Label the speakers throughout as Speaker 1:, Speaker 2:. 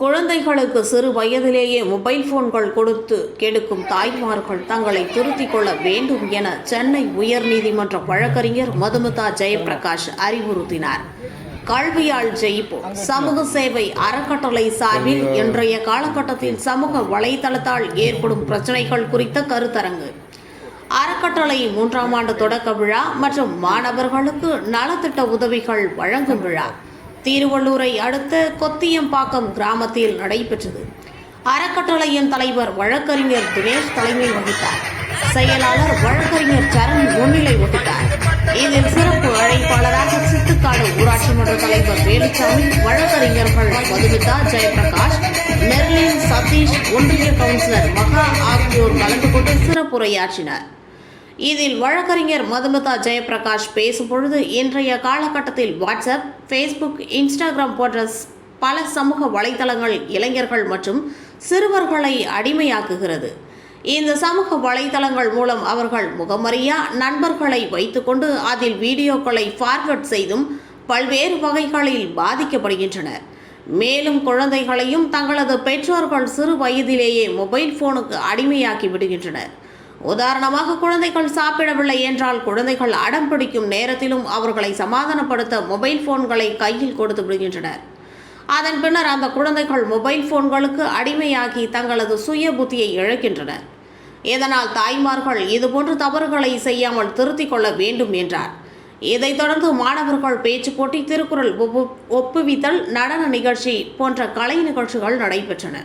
Speaker 1: குழந்தைகளுக்கு சிறு வயதிலேயே மொபைல் போன்கள் கொடுத்து கெடுக்கும் தாய்மார்கள் தங்களை திருத்திக் கொள்ள வேண்டும் என சென்னை உயர்நீதிமன்ற வழக்கறிஞர் மதுமிதா ஜெயபிரகாஷ் அறிவுறுத்தினார். கல்வியால் ஜெயிப்போம். சமூக சேவை அறக்கட்டளை சார்பில் இன்றைய காலகட்டத்தில் சமூக வலைதளத்தால் ஏற்படும் பிரச்சனைகள் குறித்த கருத்தரங்கு. அறக்கட்டளை மூன்றாம் ஆண்டு தொடக்க விழா மற்றும் மாணவர்களுக்கு நலத்திட்ட உதவிகள் வழங்கும் விழா. திருவள்ளூரை அடுத்த கொத்தியம்பாக்கம் கிராமத்தில் நடைபெற்றது. அறக்கட்டளையின் தலைவர் வழக்கறிஞர் தினேஷ் தலைமை வகித்தார். செயலாளர் வழக்கறிஞர் சரண் முன்னிலை வகித்தார். இதில் சிறப்பு அழைப்பாளராக சித்துக்காடு ஊராட்சி மன்ற தலைவர் வேலுச்சாமி வழக்கறிஞர்கள் மதுமிதா ஜெயபிரகாஷ் மெர்லின் சதீஷ் ஒன்றிய கவுன்சிலர் மகா ஆகியோர் கலந்து கொண்டு சிறப்புரையாற்றினர். இதில் வழக்கறிஞர் மதுமிதா ஜெயபிரகாஷ் பேசும்பொழுது இன்றைய காலகட்டத்தில் வாட்ஸ்அப் ஃபேஸ்புக் இன்ஸ்டாகிராம் போன்ற பல சமூக வலைதளங்கள் இளைஞர்கள் மற்றும் சிறுவர்களை அடிமையாக்குகிறது. இந்த சமூக வலைதளங்கள் மூலம் அவர்கள் முகமறியா நண்பர்களை வைத்துக்கொண்டு அதில் வீடியோக்களை ஃபார்வர்ட் செய்தும் பல்வேறு வகைகளில் பாதிக்கப்படுகின்றனர். மேலும் குழந்தைகளையும் தங்களது பெற்றோர்கள் சிறு வயதிலேயே மொபைல் ஃபோனுக்கு அடிமையாக்கி விடுகின்றனர். உதாரணமாக குழந்தைகள் சாப்பிடவில்லை என்றால் குழந்தைகள் அடம் பிடிக்கும் நேரத்திலும் அவர்களை சமாதானப்படுத்த மொபைல் போன்களை கையில் கொடுத்து விடுகின்றனர். அதன் பின்னர் அந்த குழந்தைகள் மொபைல் போன்களுக்கு அடிமையாகி தங்களது சுய புத்தியை இழக்கின்றனர். இதனால் தாய்மார்கள் இதுபோன்ற தவறுகளை செய்யாமல் திருத்திக் கொள்ள வேண்டும் என்றார். இதைத் தொடர்ந்து மாணவர்கள் பேச்சு போட்டி திருக்குறள் ஒப்பு- ஒப்புவித்தல் நடன நிகழ்ச்சி போன்ற கலை நிகழ்ச்சிகள் நடைபெற்றன.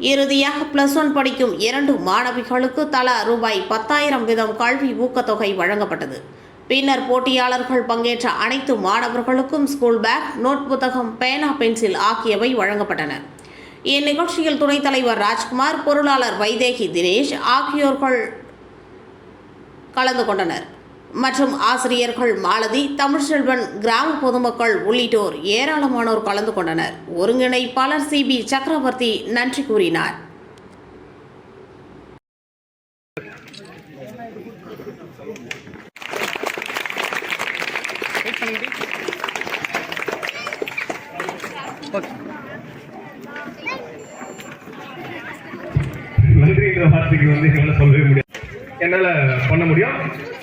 Speaker 1: இறுதியாக பிளஸ் ஒன் படிக்கும் இரண்டு மாணவிகளுக்கு தலா ரூபாய் பத்தாயிரம் வீதம் கல்வி ஊக்கத்தொகை வழங்கப்பட்டது. பின்னர் போட்டியாளர்கள் பங்கேற்ற அனைத்து மாணவர்களுக்கும் ஸ்கூல் பேக் நோட் புத்தகம் பேனா பென்சில் ஆகியவை வழங்கப்பட்டன. இந்நிகழ்ச்சியில் துணைத் தலைவர் ராஜ்குமார் பொருளாளர் வைதேகி தினேஷ் ஆகியோர்கள் கலந்து கொண்டனர். மற்றும் ஆசிரியர்கள் மாலதி தமிழ்செல்வன் கிராம பொதுமக்கள் உள்ளிட்டோர் ஏராளமானோர் கலந்து கொண்டனர். ஒருங்கிணைப்பாளர் சிபி சக்கரவர்த்தி நன்றி கூறினார்.
Speaker 2: வார்த்தைக்கு வந்து என்னால சொல்லவே முடியாது. பண்ண முடியும்?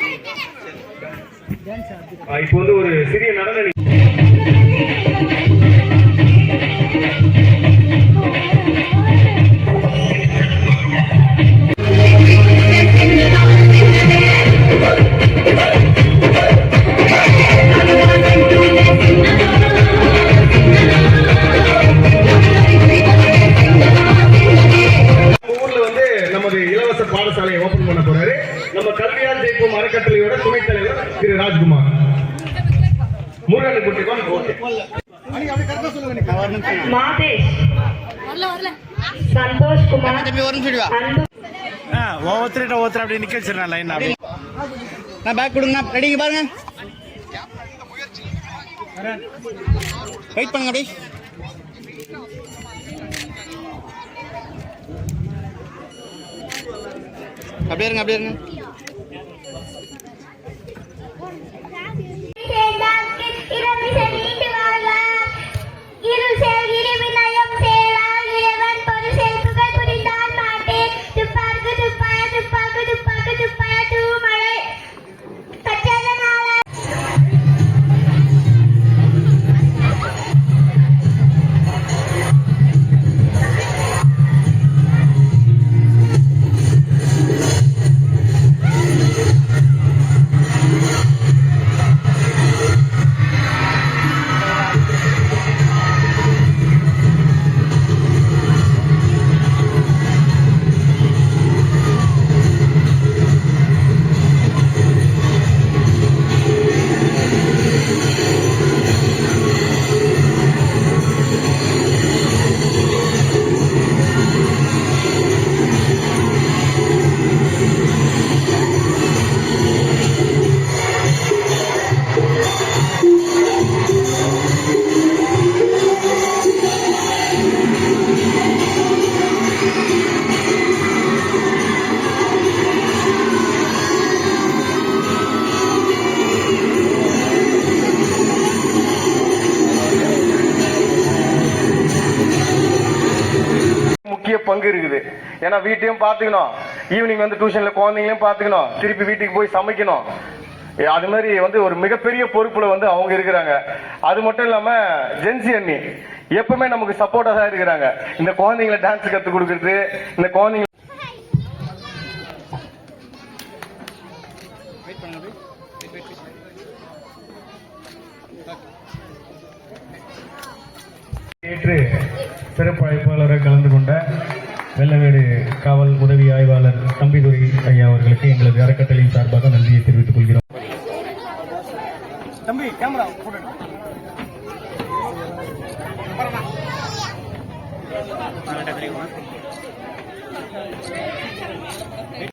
Speaker 2: இப்போ வந்து ஒரு சிறிய நடன பாடசாலையை ஓபன் பண்ண போறாரு. நம்ம கல்வியால் ஜெயிப்போம் அறக்கட்டளையோட துணைத் தலைவர் திரு ராஜ்குமார். முருகன் குட்டிவான்
Speaker 3: மாதேஷ். சந்தோஷ் குமார்
Speaker 4: ஒவ்வொருத்தர் அப்படி நிக்க வச்சிடறேன் லைன் அப்படி.
Speaker 5: நான் பேக் கொடுங்க ரெடிங்க பாருங்க. வெயிட் பண்ணுங்க அப்படியே. அப்படியே இருங்க அப்படியே இருங்க.
Speaker 2: பங்கு இருக்குது. ஏன்னா வீட்டையும் பார்த்துக்கணும். ஈவினிங் வந்து டியூஷன்ல குழந்தைங்களையும் பார்த்துக்கணும். திருப்பி வீட்டுக்கு போய் சமைக்கணும். அது மாதிரி வந்து ஒரு மிகப்பெரிய பொறுப்புல வந்து அவங்க இருக்கிறாங்க. அது மட்டும் இல்லாம ஜென்சி அண்ணி எப்பவுமே நமக்கு சப்போர்ட்டா தான் இருக்கிறாங்க. இந்த குழந்தைங்களை டான்ஸ் கத்து கொடுக்கறது இந்த குழந்தைங்க
Speaker 5: வெயிட்
Speaker 2: சிறப்பு அழைப்பாளரை கலந்து கொண்ட வெள்ளவேடு காவல் உதவி ஆய்வாளர் தம்பிதுரை ஐயா அவர்களுக்கு எங்களது அறக்கட்டளையின் சார்பாக நன்றியை தெரிவித்துக் கொள்கிறோம்.
Speaker 4: தம்பி கேமரா போட்டு